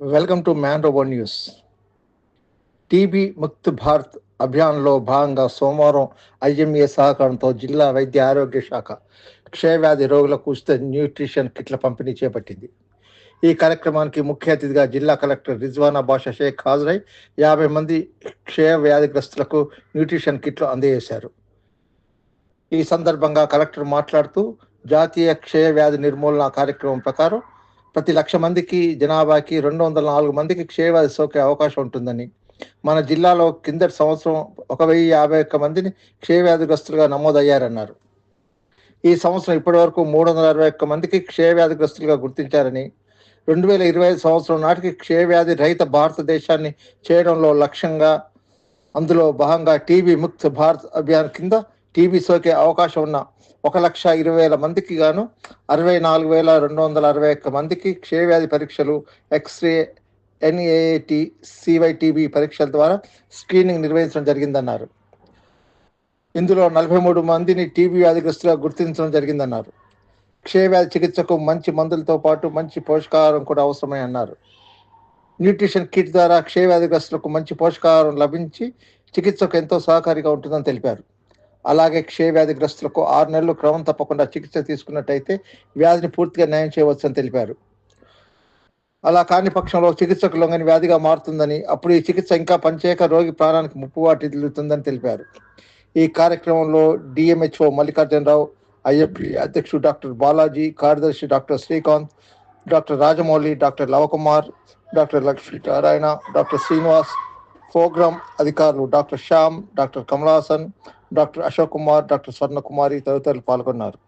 Welcome to man robo news. TB Mukt Bharat అభియాన్లో భాగంగా సోమవారం IMA సహకారంతో జిల్లా వైద్య ఆరోగ్య శాఖ క్షయవ్యాధి రోగులకు ఉచిత న్యూట్రిషన్ కిట్ల పంపిణీ చేపట్టింది. ఈ కార్యక్రమానికి ముఖ్య అతిథిగా జిల్లా కలెక్టర్ రిజ్వానా బాషా షేక్ హాజరై యాభై మంది క్షయవ్యాధిగ్రస్తులకు న్యూట్రిషన్ కిట్లు అందజేశారు. ఈ సందర్భంగా కలెక్టర్ మాట్లాడుతూ జాతీయ క్షయ వ్యాధి నిర్మూలన కార్యక్రమం ప్రకారం ప్రతి లక్ష మందికి జనాభాకి రెండు వందల నాలుగు మందికి క్షయవ్యాధి సోకే అవకాశం ఉంటుందని. మన జిల్లాలో కిందటి సంవత్సరం ఒక వెయ్యి యాభై ఒక్క మందిని క్షయవ్యాధిగ్రస్తులుగా నమోదయ్యారన్నారు. ఈ సంవత్సరం ఇప్పటి వరకు మూడు వందల అరవై ఒక్క మందికి క్షయవ్యాధిగ్రస్తులుగా గుర్తించారని రెండు వేల ఇరవై ఐదు సంవత్సరం నాటికి క్షయవ్యాధి రహిత భారతదేశాన్ని చేయడంలో లక్ష్యంగా అందులో భాగంగా టీబీ ముక్త భారత్ అభియాన్ కింద టీబీ సోకే అవకాశం ఉన్న ఒక లక్ష ఇరవై వేల మందికి గాను అరవై నాలుగు వేల రెండు వందల అరవై ఒక్క మందికి క్షయవ్యాధి పరీక్షలు ఎక్స్రే ఎన్ఏటి సివైటీబీ పరీక్షల ద్వారా స్క్రీనింగ్ నిర్వహించడం జరిగిందన్నారు. ఇందులో నలభై మూడు మందిని టీబీ వ్యాధిగ్రస్తులుగా గుర్తించడం జరిగిందన్నారు. క్షయవ్యాధి చికిత్సకు మంచి మందులతో పాటు మంచి పోషకాహారం కూడా అవసరమని అన్నారు. న్యూట్రిషన్ కిట్ ద్వారా క్షయవ్యాధిగ్రస్తులకు మంచి పోషకాహారం లభించి చికిత్సకు ఎంతో సహకారిగా ఉంటుందని తెలిపారు. అలాగే క్షయవ్యాధిగ్రస్తులకు ఆరు నెలలు క్రమం తప్పకుండా చికిత్స తీసుకున్నట్టయితే వ్యాధిని పూర్తిగా న్యాయం చేయవచ్చని తెలిపారు. అలా కాని పక్షంలో చికిత్సకు లొంగని వ్యాధిగా మారుతుందని అప్పుడు ఈ చికిత్స ఇంకా పనిచేయక రోగి ప్రాణానికి ముప్పు వాటిల్లుతుందని తెలిపారు. ఈ కార్యక్రమంలో డిఎంహెచ్ఓ మల్లికార్జునరావు ఐఎఫ్పి అధ్యక్షుడు డాక్టర్ బాలాజీ కార్యదర్శి doctor Srikanth doctor Rajamouli doctor Lavakumar doctor Lakshmi Narayana doctor Srinivas program అధికారులు doctor Shyam doctor Kamalasan doctor Ashok Kumar doctor Swarnakumari తదితరులు పాల్గొన్నారు.